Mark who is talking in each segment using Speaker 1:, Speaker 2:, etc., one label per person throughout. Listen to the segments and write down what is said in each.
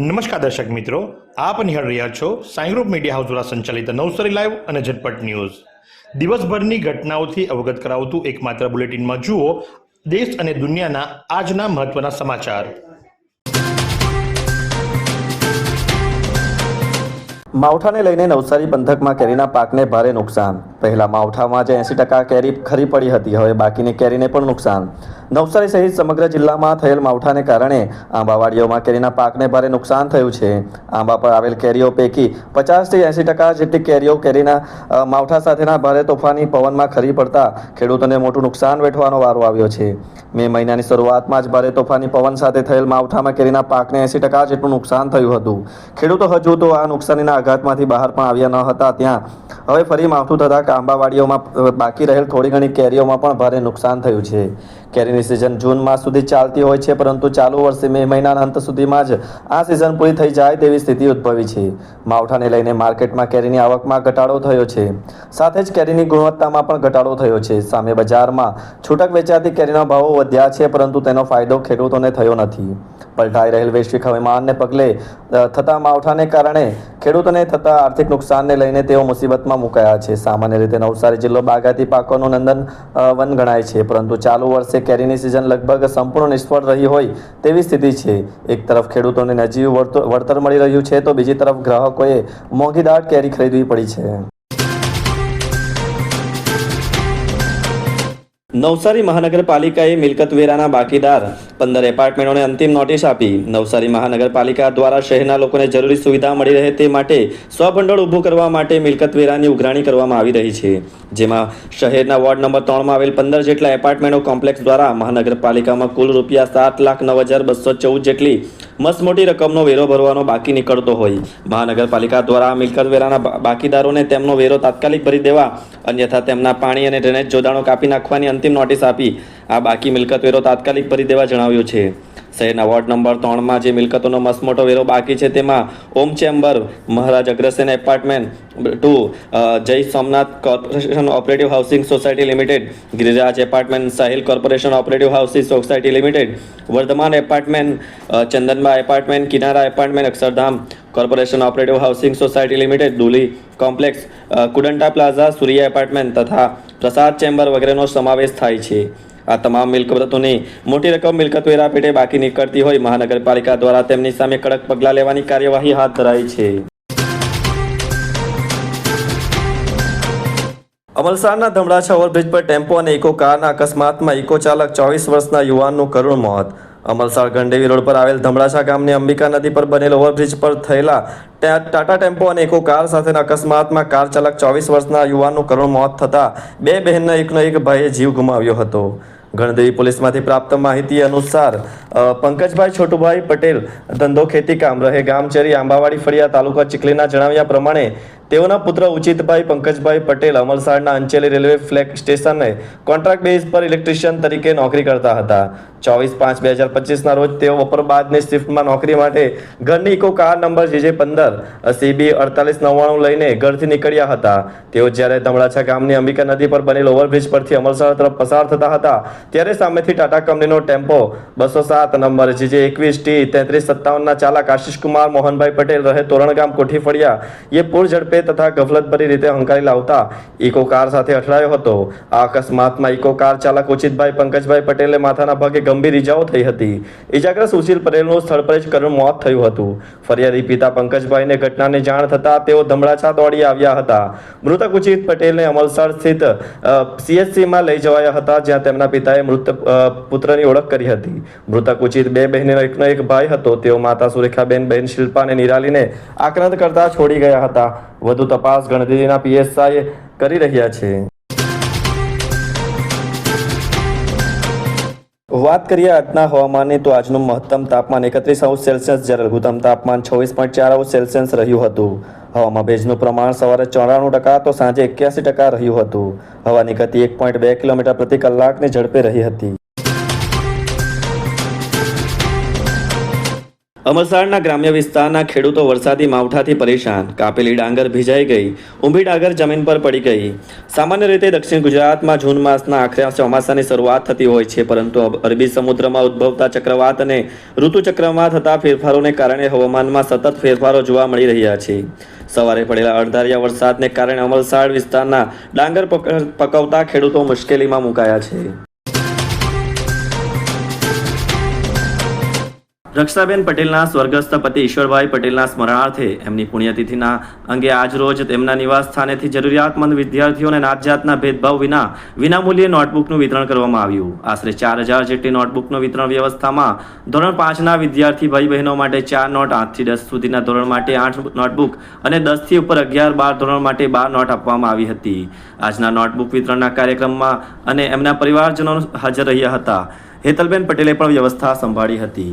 Speaker 1: નમસ્કાર દર્શક મિત્રો, આપ નિહાળ રહ્યા છો સાઈ ગ્રુપ મીડિયા હાઉસ દ્વારા સંચાલિત નવસારી લાઈવ અને ઝટપટ ન્યૂઝ. દિવસભરની ઘટનાઓથી અવગત કરાવતું એકમાત્ર બુલેટિનમાં જુઓ દેશ અને દુનિયાના આજના મહત્વના સમાચાર.
Speaker 2: માવઠાને લઈને નવસારી પંથકમાં કેરીના પાકને ભારે નુકસાન. પહેલા માવઠામાં જે એંસી ટકા કેરી ખરી પડી હતી, હવે બાકીની કેરીને પણ નુકસાન. નવસારી સહિત સમગ્ર જિલ્લામાં થયેલ માવઠાને કારણે આંબાવાડીઓમાં કેરીના પાકને ભારે નુકસાન થયું છે. આંબા પર આવેલ કેરીઓ પૈકી પચાસથી એંસી ટકા જેટલી કેરીઓ કેરીના માવઠા સાથેના ભારે તોફાની પવનમાં ખરી પડતા ખેડૂતોને મોટું નુકસાન વેઠવાનો વારો આવ્યો છે. મે મહિનાની શરૂઆતમાં જ ભારે તોફાની પવન સાથે થયેલ માવઠામાં કેરીના પાકને એંસી ટકા જેટલું નુકસાન થયું હતું. ખેડૂતો હજુ તો આ નુકસાનીના આઘાતમાંથી બહાર પણ આવ્યા ન હતા ત્યાં. હવે ફરી માવઠું થતાં આંબાવાડીઓમાં બાકી રહેલ થોડી ઘણી કેરીઓમાં પણ ભારે નુકસાન થયું છે. કેરીની સિઝન જૂન માસ સુધી ચાલતી હોય છે, પરંતુ ચાલુ વર્ષે મે મહિનાના અંત સુધીમાં જ આ સિઝન પૂરી થઈ જાય તેવી સ્થિતિ ઉદ્ભવી છે. માવઠાને લઈને માર્કેટમાં કેરીની આવકમાં ઘટાડો થયો છે. સાથે જ કેરીની ગુણવત્તામાં પણ ઘટાડો થયો છે. સામે બજારમાં છૂટક વેચાતી કેરીના ભાવો વધ્યા છે, પરંતુ તેનો ફાયદો ખેડૂતોને થયો નથી. પલટાઈ રહેલ વૈશ્વિક હવામાનને પગલે થતા માવઠાને કારણે ખેડૂતોને થતા આર્થિક નુકસાનને લઈને તેઓ મુસીબતમાં મુકાયા છે. સામાન્ય રીતે નવસારી જિલ્લો બાગાયતી પાકોનું નંદન વન ગણાય છે, પરંતુ ચાલુ વર્ષે કેરીની સિઝન લગભગ સંપૂર્ણ નિષ્ફળ રહી હોય તેવી સ્થિતિ છે. એક તરફ ખેડૂતોને નજીવ વળતર મળી રહ્યું છે, તો બીજી તરફ ગ્રાહકોએ મોંઘીદાટ કેરી ખરીદવી પડી છે. નવસારી મહાનગરપાલિકાએ મિલકત વેરાના બાકીદાર પંદર એપાર્ટમેન્ટોને અંતિમ નોટિસ આપી. નવસારી મહાનગરપાલિકા દ્વારા શહેરના લોકોને જરૂરી સુવિધા મળી રહે તે માટે સ્વભંડોળ ઊભું કરવા માટે મિલકત વેરાની ઉઘરાણી કરવામાં આવી રહી છે. જેમાં શહેરના વોર્ડ નંબર ત્રણમાં આવેલ પંદર જેટલા એપાર્ટમેન્ટો કોમ્પ્લેક્સ દ્વારા મહાનગરપાલિકામાં કુલ રૂપિયા સાત લાખ નવ હજાર બસો ચૌદ જેટલી મસ્ત મોટી રકમનો વેરો ભરવાનો બાકી નીકળતો હોય. મહાનગરપાલિકા દ્વારા મિલકત વેરાના બાકીદારોને તેમનો વેરો તાત્કાલિક ભરી દેવા, અન્યથા તેમના પાણી અને ડ્રેનેજ જોડાણો કાપી નાખવાની અંતિમ નોટિસ આપી. આ બાકી મિલકત વેરો તાત્કાલિક ભરી દેવા જણાવ્યું છે. શહેરના વોર્ડ નંબર ત્રણમાં જે મિલકતોનો મસમોટો વેરો બાકી છે તેમાં Om chamber, Maharaj Agrasen apartment, two Jay Somnath corporation operative housing society limited, Giriraj apartment, Sahil corporation operative housing society limited, Vardhaman apartment Chandanba apartment, Kinara apartment, Akshardham corporation operative housing society limited, Duli complex Kudanta plaza, Surya apartment તથા Prasad chamber વગેરેનો સમાવેશ થાય છે. આ તમામ મિલકતોની મોટી રકમ મિલકત વેરા પેટે બાકી નીકળતી હોય. મહાનગરપાલિકા દ્વારા તેમની સામે કડક પગલાં લેવાની કાર્યવાહી હાથ ધરાઈ છે. અમલસાડના ધમડાછા ઓવરબ્રિજ પર ટેમ્પો અને ઇકો કારના અકસ્માતમાં ઇકો ચાલક ચોવીસ વર્ષના યુવાનનું કરુણ મોત. અમલસાડ ગંડેવી રોડ પર આવેલ ધમડાછા ગામની અંબિકા નદી પર બનેલ ઓવરબ્રિજ પર થયેલા ટાટા ટેમ્પો અને ઇકો કાર સાથેના અકસ્માતમાં કાર ચાલક ચોવીસ વર્ષના યુવાનનું કરુણ મોત થતાં બે બહેનના એકનો એક ભાઈએ જીવ ગુમાવ્યો હતો. ગણદેવી પોલીસમાંથી પ્રાપ્ત માહિતી અનુસાર પંકજભાઈ છોટુભાઈ પટેલ ધંધો ખેતી કામ રહે ગામચેરી આંબાવાડી ફળિયા તાલુકા ચીખલીના જણાવ્યા પ્રમાણે તેઓના પુત્ર ઉચિતભાઈ પંકજભાઈ પટેલ અમલસાડના અંચેલી રેલવે ફ્લેગ સ્ટેશને કોન્ટ્રાક્ટ બેઝ પર ઇલેક્ટ્રિશિયન તરીકે નોકરી કરતા હતા. ચોવીસ પાંચ બે હજાર પચીસના રોજ તેઓ બપોર બાદની શિફ્ટમાં નોકરી માટે ઘરની ઇકો કાર નંબર જીજે પંદર સીબી અડતાલીસ નવ્વાણું લઈને ઘરથી નીકળ્યા હતા. તેઓ જ્યારે ધમળાછા ગામની અંબિકા નદી પર બનેલ ઓવરબ્રિજ પરથી અમલસાડ તરફ પસાર થતા હતા, ત્યારે સામેથી ટાટા કંપનીનો ટેમ્પો, બસો સાત નંબર જીજે એકવીસ ટી, તેત્રીસ સત્તાવનના ચાલક આશિષકુમાર મોહનભાઈ પટેલ રહે તોરણગામ કોઠી ફળિયા એ પૂર ઝડપે તથા ગફલતભરી રીતે હંકારી લાવતા ઇકો કાર સાથે અથડાયો હતો. આ અકસ્માતમાં ઇકો કાર ચાલક ઉચિતભાઈ પંકજભાઈ પટેલે માથાના ભાગે ગંભીર ઇજાઓ થઈ હતી. ઇજાગ્રસ્ત સુશીલ પટેલનું સ્થળ પર જ કરુણ મોત થયું હતું. ફરિયાદી પિતા પંકજભાઈને ઘટનાની જાણ થતાં તેઓ ધમડાછા દોડી આવ્યા હતા. મૃતક ઉચિત પટેલને અમલસાડ સ્થિત સીએચસીમાં લઈ જવાયા હતા, જ્યાં તેમના પિતાએ મૃત પુત્રની ઓળખ કરી હતી. મૃતક ઉચિત બે બહેનનો એકનો એક ભાઈ હતો. તેઓ માતા સુરેખાબેન, બહેન શિલ્પા અને નિરાલીને આક્રાંત કરતા છોડી ગયા હતા. વધુ તપાસ ગણતરીના પીએસઆઈ કરી રહ્યા છે. વાત કરીએ આજના હવામાનની, તો આજનું મહત્તમ તાપમાન એકત્રીસ અંશ સેલ્સિયસ જ્યારે લઘુત્તમ તાપમાન છવ્વીસ પોઈન્ટ ચાર અંશ સેલ્સિયસ રહ્યું હતું. હવામાં ભેજનું પ્રમાણ સવારે ચોરાણું ટકા, તો સાંજે એક્યાસી ટકા રહ્યું હતું. હવાની ગતિ એક પોઈન્ટ બે કિલોમીટર પ્રતિ કલાકની ઝડપે રહી હતી. અમરસાડના ગ્રામ્ય વિસ્તારના ખેડૂતો વરસાદી માવઠાથી પરેશાન. કાપેલી ડાંગર ભીજાઈ ગઈ. ઊંભી ડાંગર જમીન પર પડી ગઈ. સામાન્ય રીતે દક્ષિણ ગુજરાતમાં જૂન માસના આખરે ચોમાસાની શરૂઆત થતી હોય છે, પરંતુ અરબી સમુદ્રમાં ઉદ્ભવતા ચક્રવાત અને ઋતુચક્રમાં થતા ફેરફારોને કારણે હવામાનમાં સતત ફેરફારો જોવા મળી રહ્યા છે. સવારે પડેલા અણધાર્યા વરસાદને કારણે અમલસાડ વિસ્તારના ડાંગર પક- પકવતા ખેડૂતો મુશ્કેલીમાં મુકાયા છે. રક્ષાબેન પટેલના સ્વર્ગસ્થ પતિ ઈશ્વરભાઈ પટેલના સ્મરણાર્થે એમની પુણ્યતિથિના અંગે આજરોજ તેમના નિવાસ સ્થાનેથી જરૂરિયાતમંદ વિદ્યાર્થીઓને નાતજાતના ભેદભાવ વિના વિનામૂલ્યે નોટબુકનું વિતરણ કરવામાં આવ્યું. આશરે ચાર હજાર જેટલી નોટબુકનું વિતરણ વ્યવસ્થામાં ધોરણ પાંચના વિદ્યાર્થી ભાઈ બહેનો માટે ચાર નોટ, આઠથી દસ સુધીના ધોરણ માટે આઠ નોટબુક અને દસથી ઉપર અગિયાર બાર ધોરણ માટે બાર નોટ આપવામાં આવી હતી. આજના નોટબુક વિતરણના કાર્યક્રમમાં અને એમના પરિવારજનો હાજર રહ્યા હતા. હેતલબેન પટેલે પણ વ્યવસ્થા સંભાળી હતી.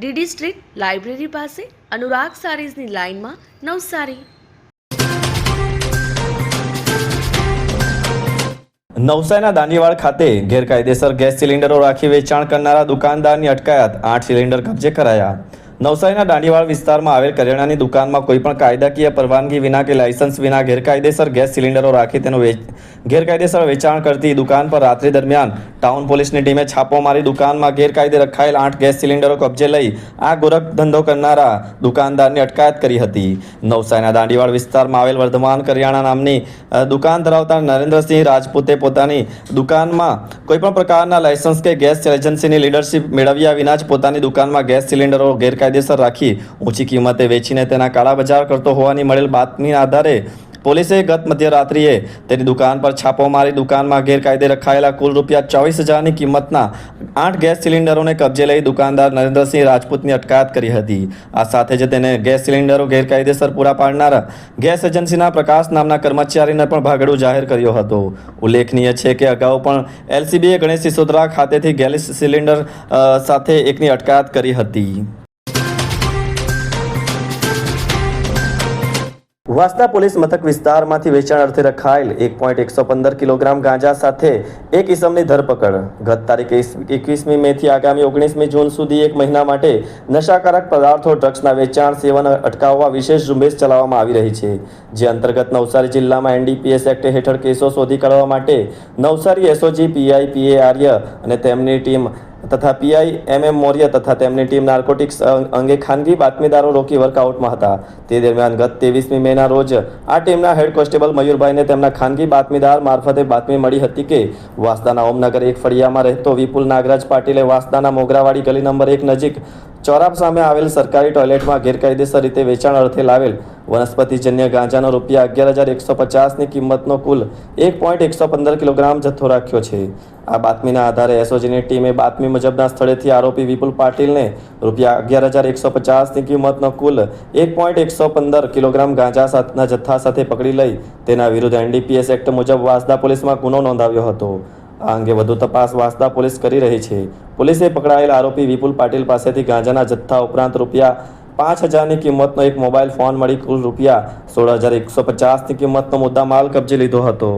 Speaker 3: DD street library પાસે અનુરાગ સારીઝની લાઇનમાં નવસારી.
Speaker 2: નવસારીના દાંડીવાડ ખાતે ગેરકાયદેસર ગેસ સિલિન્ડરો રાખી વેચાણ કરનારા દુકાનદારની અટકાયત. આઠ સિલિન્ડર કબજે કરાયા. નવસારીના દાંડીવાડ વિસ્તારમાં આવેલ કરિયાણાની દુકાનમાં કોઈપણ કાયદાકીય પરવાનગી વિના કે લાયસન્સ વિના ગેરકાયદેસર ગેસ સિલિન્ડરો રાખી તેનું ગેરકાયદેસર વેચાણ કરતી દુકાન પર રાત્રિ દરમિયાન ટાઉન પોલીસની ટીમે છાપો મારી દુકાનમાં ગેરકાયદે રખાયેલ આઠ ગેસ સિલિન્ડરો કબજે લઈ આ ગોરખ ધંધો કરનારા દુકાનદારની અટકાયત કરી હતી. નવસારીના દાંડીવાડ વિસ્તારમાં આવેલ વર્ધમાન કરિયાણા નામની દુકાન ધરાવતા નરેન્દ્રસિંહ રાજપૂતે પોતાની દુકાનમાં કોઈપણ પ્રકારના લાયસન્સ કે ગેસ એજન્સીની લીડરશિપ મેળવ્યા વિના જ પોતાની દુકાનમાં ગેસ સિલિન્ડરો ગેરકાયદેસર રાખી ઊંચી કિંમતે વેચીને તેના કાળા બજાર કરતો હોવાની મળેલ બાતમીના આધારે પોલીસે ગત મધ્યરાત્રિએ તેની દુકાન પર છાપો મારી દુકાનમાં ગેરકાયદે રખાયેલા કુલ રૂપિયા ચોવીસ હજારની કિંમતના આઠ ગેસ સિલિન્ડરોને કબજે લઈ દુકાનદાર નરેન્દ્રસિંહ રાજપૂતની અટકાયત કરી હતી. આ સાથે જ તેને ગેસ સિલિન્ડરો ગેરકાયદેસર પૂરા પાડનાર ગેસ એજન્સીના પ્રકાશ નામના કર્મચારીને પણ ભાગડું જાહેર કર્યો હતો. ઉલ્લેખનીય છે કે અગાઉ પણ એલસીબીએ ગણેશ સિસોદરા ખાતેથી ગેસ સિલિન્ડર સાથે એકની અટકાયત કરી હતી. વાસદા પોલીસ મથક વિસ્તારમાંથી વેચાણ અર્થે રખાયેલ એક પોઈન્ટ એકસો પંદર કિલોગ્રામ ગાંજા સાથે એક ઇસમની ધરપકડ. ગત તારીખ એકવીસમી મેથી આગામી ઓગણીસમી જૂન સુધી એક મહિના માટે નશાકારક પદાર્થો, ડ્રગ્સના વેચાણ, સેવન અટકાવવા વિશેષ ઝુંબેશ ચલાવવામાં આવી રહી છે. જે અંતર્ગત નવસારી જિલ્લામાં એનડીપીએસ એક્ટ હેઠળ કેસો શોધી કાઢવા માટે Navsari SOG, PI, PA, Arya અને તેમની ટીમ તથા પીઆઈ એમ એમ મૌર્ય તથા તેમની ટીમ નાર્કોટિક્સ અંગે ખાનગી બાતમીદારો રોકી વર્કઆઉટમાં હતા. તે દરમિયાન ગત ત્રેવીસમી મેના રોજ આ ટીમના હેડ કોન્સ્ટેબલ મયુરભાઈને તેમના ખાનગી બાતમીદાર મારફતે બાતમી મળી હતી કે વાસદાના ઓમનગર એક ફળિયામાં રહેતો વિપુલ નાગરાજ પાટીલે વાસદાના મોગરાવાડી ગલી નંબર એક નજીક ચોરાપ સામે આવેલ સરકારી ટોયલેટમાં ગેરકાયદેસર રીતે વેચાણ અર્થે લાવેલ વનસ્પતિજન્ય ગાંજાનો રૂપિયા અગિયાર હજાર એકસો પચાસની કિંમતનો કુલ એક પોઈન્ટ એકસો પંદર કિલોગ્રામ જથ્થો રાખ્યો છે. આ બાતમીના આધારે એસઓજીની ટીમે બાતમી મુજબના સ્થળેથી આરોપી વિપુલ પાટીલને રૂપિયા અગિયાર હજાર એકસો પચાસની કિંમતનો કુલ એક પોઈન્ટ એકસો પંદર કિલોગ્રામ ગાંજા સાથના જથ્થા સાથે પકડી લઈ તેના વિરુદ્ધ એનડીપીએસ એક્ટ મુજબ વાસદા પોલીસમાં ગુનો નોંધાવ્યો હતો. આ અંગે વધુ તપાસ વાસદા પોલીસ કરી રહી છે. પોલીસે પકડાયેલ આરોપી વિપુલ પાટીલ પાસેથી ગાંજાના જથ્થા ઉપરાંત રૂપિયા પાંચ હજારની કિંમતનો એક મોબાઈલ ફોન મળી કુલ રૂપિયા સોળ હજાર એકસો પચાસની કિંમતનો મુદ્દા માલ કબજે લીધો હતો.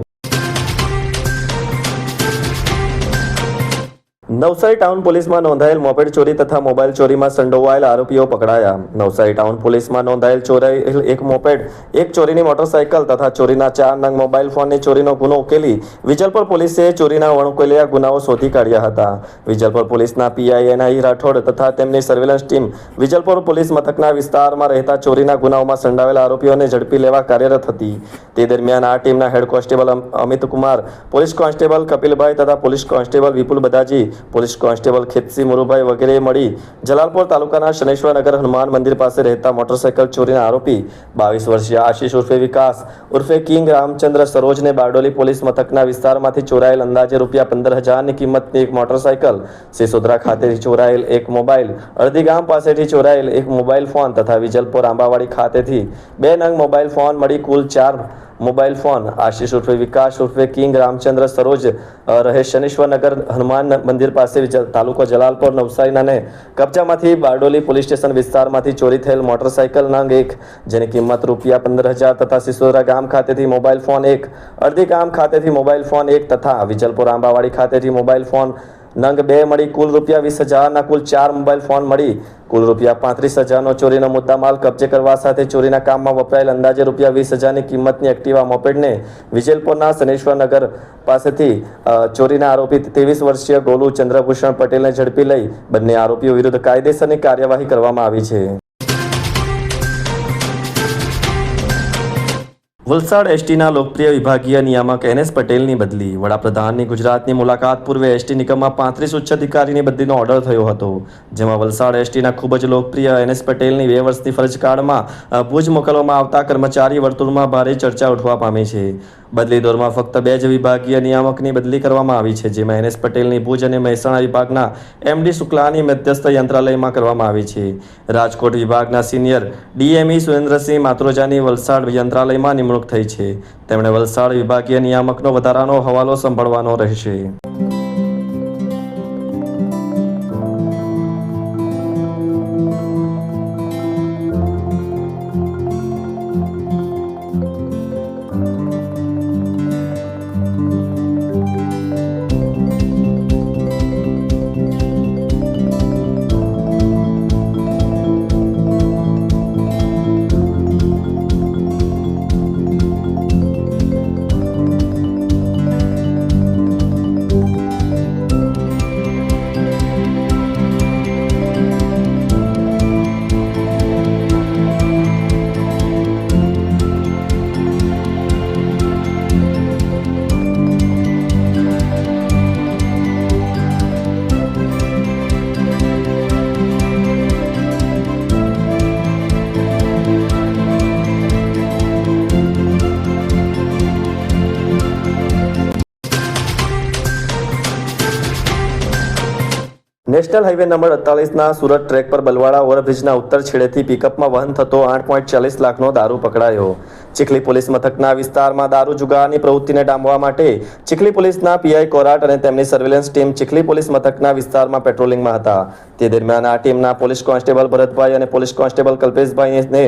Speaker 2: નવસારી ટાઉન પોલીસમાં નોંધાયેલ મોપેડ ચોરી તથા મોબાઈલ ચોરીમાં સંડોવાયેલ આરોપીઓ પકડાયા. નવસારી ટાઉન પોલીસમાં નોંધાયેલ ચોરાયેલ એક મોપેડ, એક ચોરીની મોટરસાયકલ તથા ચોરીના ચાર નંગ મોબાઈલ ફોનની ચોરીનો ગુનો ઉકેલી વિજલપુર પોલીસે ચોરીના વણકેલિયા ગુનાઓ શોધી કાઢ્યા હતા. વિજલપુર પોલીસના પીઆઈ એનઆઈ રાઠોડ તથા તેમની સર્વેલન્સ ટીમ વિજલપુર પોલીસ મથકના વિસ્તારમાં રહેતા ચોરીના ગુનાઓમાં સંડાવેલા આરોપીઓને ઝડપી લેવા કાર્યરત હતી. તે દરમિયાન આ ટીમના હેડ કોન્સ્ટેબલ અમ- અમિત કુમાર, પોલીસ કોન્સ્ટેબલ કપિલભાઈ તથા police constable Vipul Badaji police constable Khetsi Murubhai વગેરે મળી જલાલપોર તાલુકાના શનેશ્વરનગર હનુમાન મંદિર પાસે રહેતા મોટરસાયકલ ચોરીના આરોપી બાવીસ વર્ષીય આશીષ ઉર્ફે વિકાસ, ઉર્ફે કિંગ રામચંદ્ર સરોજને બારડોલી પોલીસ મથકના વિસ્તારમાંથી ચોરાયેલ અંદાજે રૂપિયા પંદર હજારની કિંમતની એક મોટરસાયકલ સિસોદરા ખાતેથી ચોરાયેલ એક મોબાઈલ, અડધી ગામ પાસેથી ચોરાયેલ એક મોબાઈલ ફોન તથા વિજલપોર આંબાવાડી ખાતેથી બે નંગ મોબાઈલ ફોન મળી કુલ ચાર મોબાઈલ ફોન. આશીષ ઉર્ફે વિકાસ ઉર્ફે કિંગ રામચંદ્ર સરોજ રહે શનીશ્વરનગર હનુમાન મંદિર પાસે તાલુકો જલાલપોર નવસારીનાને કબજામાંથી બારડોલી પોલીસ સ્ટેશન વિસ્તારમાંથી ચોરી થયેલ મોટરસાઇકલ નંગ એક, જેની કિંમત રૂપિયા પંદર હજાર તથા સિસોદરા ગામ ખાતેથી મોબાઈલ ફોન એક અડધી ગામ ખાતેથી મોબાઈલ ફોન એક તથા વિજલપુર આંબાવાડી ખાતેથી મોબાઈલ ફોન નંગ બે મળી કુલ રૂપિયા વીસ હજારના કુલ ચાર મોબાઈલ ફોન મળી. કુલ રૂપિયા પાંત્રીસ હજારનો ચોરીનો મુદ્દામાલ કબજે કરવા સાથે ચોરીના કામમાં વપરાયેલ અંદાજે રૂપિયા વીસ હજારની કિંમતની એક્ટિવા મોપેડને વિજયપુરના શનેશ્વરનગર પાસેથી ચોરીના આરોપી ત્રેવીસ વર્ષીય ગોલુ ચંદ્રભૂષણ પટેલને ઝડપી લઈ બંને આરોપીઓ વિરુદ્ધ કાયદેસરની કાર્યવાહી કરવામાં આવી છે. વલસાડ એસટીના લોકપ્રિય વિભાગીય નિયામક એનએસ પટેલની બદલી. વડાપ્રધાનની ગુજરાતની મુલાકાત પૂર્વે એસટી નિગમમાં પાંત્રીસ ઉચ્ચ અધિકારીની બદલીનો ઓર્ડર થયો હતો, જેમાં વલસાડ એસટીના ખૂબ જ લોકપ્રિય એનએસ પટેલની બે વર્ષની ફરજકાળમાં ભુજ મોકલવામાં આવતા કર્મચારી વર્તુળમાં ભારે ચર્ચા ઉઠવા પામી છે. બદલી દોરમાં ફક્ત બે જ વિભાગીય નિયામકની બદલી કરવામાં આવી છે, જેમાં એનએસ પટેલની ભુજ અને મહેસાણા વિભાગના એમડી શુક્લાની મધ્યસ્થ યંત્રાલયમાં કરવામાં આવી છે. રાજકોટ વિભાગના સિનિયર ડીએમઈ સુરેન્દ્રસિંહ માત્રોજાની વલસાડ યંત્રાલયમાં નિમણૂક થઈ છે. તેમણે વલસાડ વિભાગીય નિયામકનો વધારાનો હવાલો સંભાળવાનો રહેશે. નેશનલ હાઈવે નંબર અડતાલીસના સુરત ટ્રેક પર બલવાડા ઓવરબ્રિજના ઉત્તર છેડેથી પિકઅપમાં વહન થતો આઠ પોઈન્ટ ચાલીસ લાખનો દારૂ પકડાયો. ચીખલી પોલીસ મથકના વિસ્તારમાં દારૂ જુગારની પ્રવૃત્તિને ડામવા માટે ચીખલી પોલીસના પીઆઈ કોરાટ અને તેમની સર્વેલન્સ ટીમ ચીખલી પોલીસ મથકના વિસ્તારમાં પેટ્રોલિંગમાં હતા. તે દરમિયાન આ ટીમના પોલીસ કોન્સ્ટેબલ ભરતભાઈ અને પોલીસ કોન્સ્ટેબલ કલ્પેશભાઈને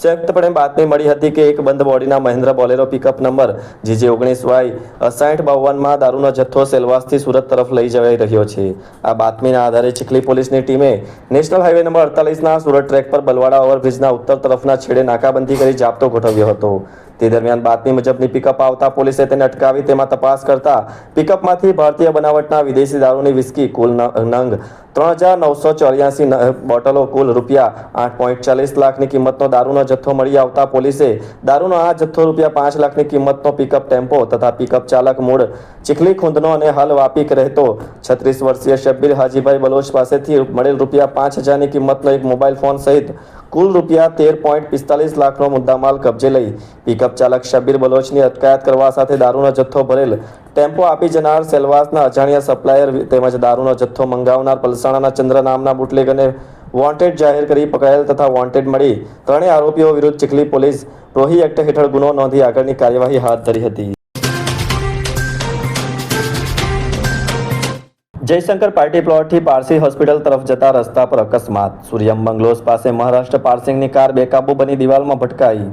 Speaker 2: સંયુક્તપણે બાતમી મળી હતી કે એક બંધ બોડીના Mahindra Bolero pickup number GJ ઓગણીસ વાય સાઠ બાવનમાં દારૂનો જથ્થો સેલવાસથી સુરત તરફ લઈ જવાઈ રહ્યો છે. આ બાતમીના આધારે ચીખલી પોલીસની ટીમે નેશનલ હાઈવે નંબર અડતાલીસના સુરત ટ્રેક પર બલવાડા ઓવરબ્રિજના ઉત્તર તરફના છેડે નાકાબંધી કરી જાપ્તો ગોઠવ્યો હતો. So તે દરમિયાન બાતમી મુજબની પિકઅપ આવતા પોલીસે તેને અટકાવી તેમાં તપાસ કરતા પિકઅપમાંથી ભારતીય બનાવટના વિદેશી દારૂની વિસ્કી કુલ નંગ ત્રણ હજાર નવસો ચોર્યાસી બોટલો કુલ રૂપિયા આઠ પોઈન્ટ ચાલીસ લાખની કિંમતનો દારૂનો જથ્થો મળી આવતા પોલીસે દારૂનો આ જથ્થો રૂપિયા પાંચ લાખની કિંમતનો પિકઅપ ટેમ્પો તથા પિકઅપ ચાલક મૂળ ચીખલી ખુંદનો અને હાલ વાપીક રહેતો છત્રીસ વર્ષીય શબ્બીર હાજીભાઈ બલોચ પાસેથી મળેલ રૂપિયા પાંચ હજારની કિંમતનો એક મોબાઈલ ફોન સહિત કુલ રૂપિયા તેર પોઈન્ટ પિસ્તાલીસ લાખનો મુદ્દામાલ કબજે લઈ પિકઅપ ચાલક શબીર બલોચની અટકાયત કરવા સાથે દારૂનો જથ્થો ભરેલ ટેમ્પો આપી જનાર સેલવાસના અજાણ્યા સપ્લાયર તેમજ દારૂનો જથ્થો મંગાવનાર પલસાણાના ચંદ્ર નામના બુટલેગરને વોન્ટેડ જાહેર કરી પકડાયેલ તથા વોન્ટેડ મળી. ત્રણેય આરોપીઓ વિરુદ્ધ ચીખલી પોલીસ રોહી એક્ટ હેઠળ ગુનો નોંધી આગળની કાર્યવાહી હાથ ધરી હતી. જયશંકર પાર્ટી પ્લોટથી પારસી હોસ્પિટલ તરફ જતા રસ્તા પર અકસ્માત. સૂર્યમ બંગલોઝ પાસે મહારાષ્ટ્ર પાર્સિંગની કાર બેકાબુ બની દિવાલમાં ભટકાઈ.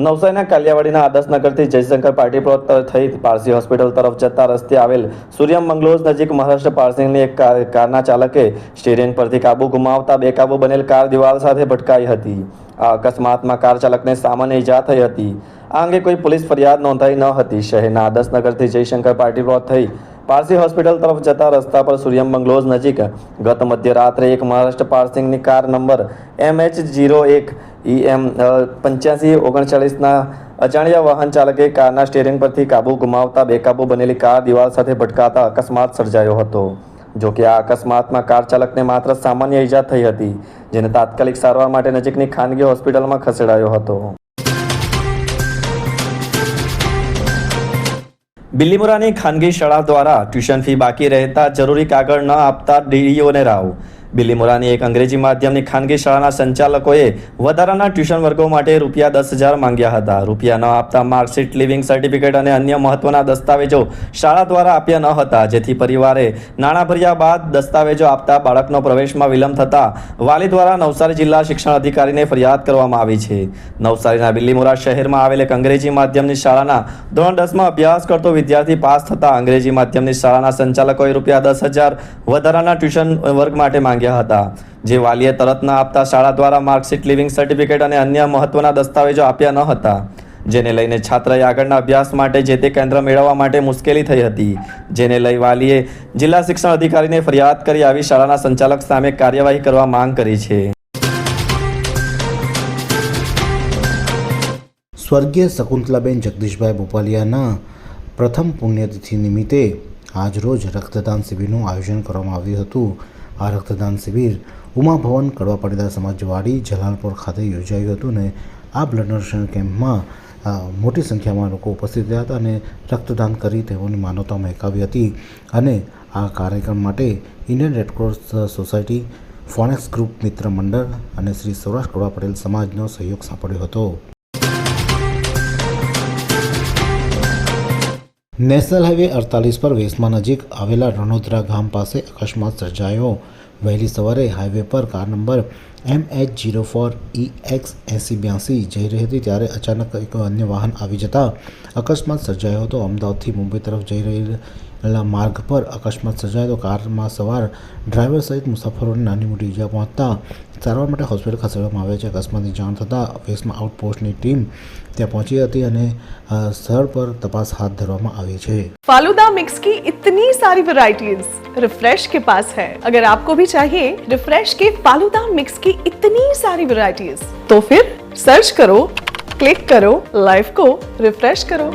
Speaker 2: નવસારીના કાલિયાવાડીના આદર્શનગરથી જયશંકર પાર્ટી પ્લોટ થઈ પારસી હોસ્પિટલ તરફ જતા રસ્તે આવેલ સૂર્યમ મંગલોઝ નજીક મહારાષ્ટ્ર પાર્સિંગની એક કારના ચાલકે સ્ટેરિંગ પરથી કાબુ ગુમાવતા બેકાબુ બનેલ કાર દિવાલ સાથે ભટકાઈ હતી. આ અકસ્માતમાં કાર ચાલકને સામાન્ય ઈજા થઈ હતી. આ અંગે કોઈ પોલીસ ફરિયાદ નોંધાઈ ન હતી. શહેરના આદર્શનગરથી જયશંકર પાર્ટી પ્લોટ થઈ પારસી હોસ્પિટલ તરફ જતા રસ્તા પર સૂર્યમ બંગલોઝ નજીક ગત મધ્યરાત્રે એક Maharashtra પાર્સિંગની car number M H zero એક ઈએમ પંચ્યાસી ઓગણચાળીસના અજાણ્યા વાહન ચાલકે કારના સ્ટેરિંગ પરથી કાબુ ગુમાવતા બેકાબુ બનેલી કાર દિવાલ સાથે ભટકાતા અકસ્માત સર્જાયો હતો. જો કે આ અકસ્માતમાં કાર ચાલકને માત્ર સામાન્ય ઈજા થઈ હતી, જેને તાત્કાલિક સારવાર માટે નજીકની ખાનગી હોસ્પિટલમાં ખસેડાયો હતો. બિલીમુરાની ખાનગી શાળા દ્વારા ટ્યુશન ફી બાકી રહેતા જરૂરી કાગળ ન આપતા ડીઈઓને રાવ. બિલ્લીમોરાની એક અંગ્રેજી માધ્યમની ખાનગી શાળાના સંચાલકોએ વધારાના ટ્યુશન વર્ગો માટે રૂપિયા દસ હજાર માંગ્યા હતા. રૂપિયા ન આપતા માર્કશીટ, લિવિંગ સર્ટિફિકેટ અને અન્ય મહત્વના દસ્તાવેજો શાળા દ્વારા આપ્યા ન હતા, જેથી પરિવારે નાણાં ભર્યા બાદ દસ્તાવેજો આપતા બાળકનો પ્રવેશમાં વિલંબ થતા વાલી દ્વારા નવસારી જિલ્લા શિક્ષણ અધિકારીને ફરિયાદ કરવામાં આવી છે. નવસારીના બિલીમોરા શહેરમાં આવેલ એક અંગ્રેજી માધ્યમની શાળાના ધોરણ દસમાં અભ્યાસ કરતો વિદ્યાર્થી પાસ થતા અંગ્રેજી માધ્યમની શાળાના સંચાલકોએ રૂપિયા દસ હજાર વધારાના ટ્યુશન વર્ગ માટે માંગ્યા હતા. જે વાલીએ તરત ન આપતા શાળા દ્વારા માર્કશીટ, લિવિંગ સર્ટિફિકેટ અને અન્ય મહત્વના દસ્તાવેજો આપ્યા ન હતા. જેને લઈને છાત્રએ આગળના અભ્યાસ માટે જે તે કેન્દ્ર મેળવવા માટે મુશ્કેલી થઈ હતી. જેને લઈ વાલીએ જિલ્લા શિક્ષણ અધિકારીને ફરિયાદ કરી આવી શાળાના સંચાલક સામે કાર્યવાહી કરવા માંગ કરી છે.
Speaker 4: સ્વર્ગીય શકુંતલાબેન જગદીશભાઈ બોપાલિયાના પ્રથમ પુણ્યતિથિ નિમિત્તે આજરોજ રક્તદાન શિબિરનું આયોજન કરવામાં આવ્યું હતું. આ રક્તદાન શિબિર ઉમાભવન કડવા પાટીદાર સમાજવાડી જલાલપુર ખાતે યોજાયું હતું અને આ બ્લડ ડોનેશન કેમ્પમાં મોટી સંખ્યામાં લોકો ઉપસ્થિત રહ્યા હતા અને રક્તદાન કરી તેઓની માનવતા મહેકાવી હતી અને આ કાર્યક્રમ માટે Indian Red Cross society Phoenix group મિત્ર મંડળ અને શ્રી સૌરાષ્ટ્ર કડવા પટેલ સમાજનો સહયોગ સાંપડ્યો હતો. નેશનલ હાઈવે અડતાલીસ પર વેસમાં નજીક આવેલા રણોદરા ગામ પાસે અકસ્માત સર્જાયો. વહેલી સવારે હાઈવે પર car number M H zero four E X એંસી બ્યાસી જઈ રહી હતી ત્યારે અચાનક એક અન્ય વાહન આવી જતા અકસ્માત સર્જાયો હતો. અમદાવાદથી મુંબઈ તરફ જઈ રહેલા માર્ગ પર અકસ્માત સર્જાયો તો કારમાં સવાર ડ્રાઈવર સહિત મુસાફરોને નાની મોટી ઈજા પહોંચતા સારવાર માટે હોસ્પિટલ ખસેડવામાં આવ્યા છે અકસ્માતની જાણ થતાં વેસમાં આઉટપોસ્ટની ટીમ ત્યાં પહોંચી હતી અને અ, સ્થળ પર તપાસ હાથ ધરવામાં આવી છે
Speaker 5: फालूदा मिक्स की इतनी सारी वैरायटीज रिफ्रेश के पास है अगर आपको भी चाहिए रिफ्रेश के फालूदा मिक्स की इतनी सारी वैरायटीज तो फिर सर्च करो क्लिक करो लाइफ को रिफ्रेश करो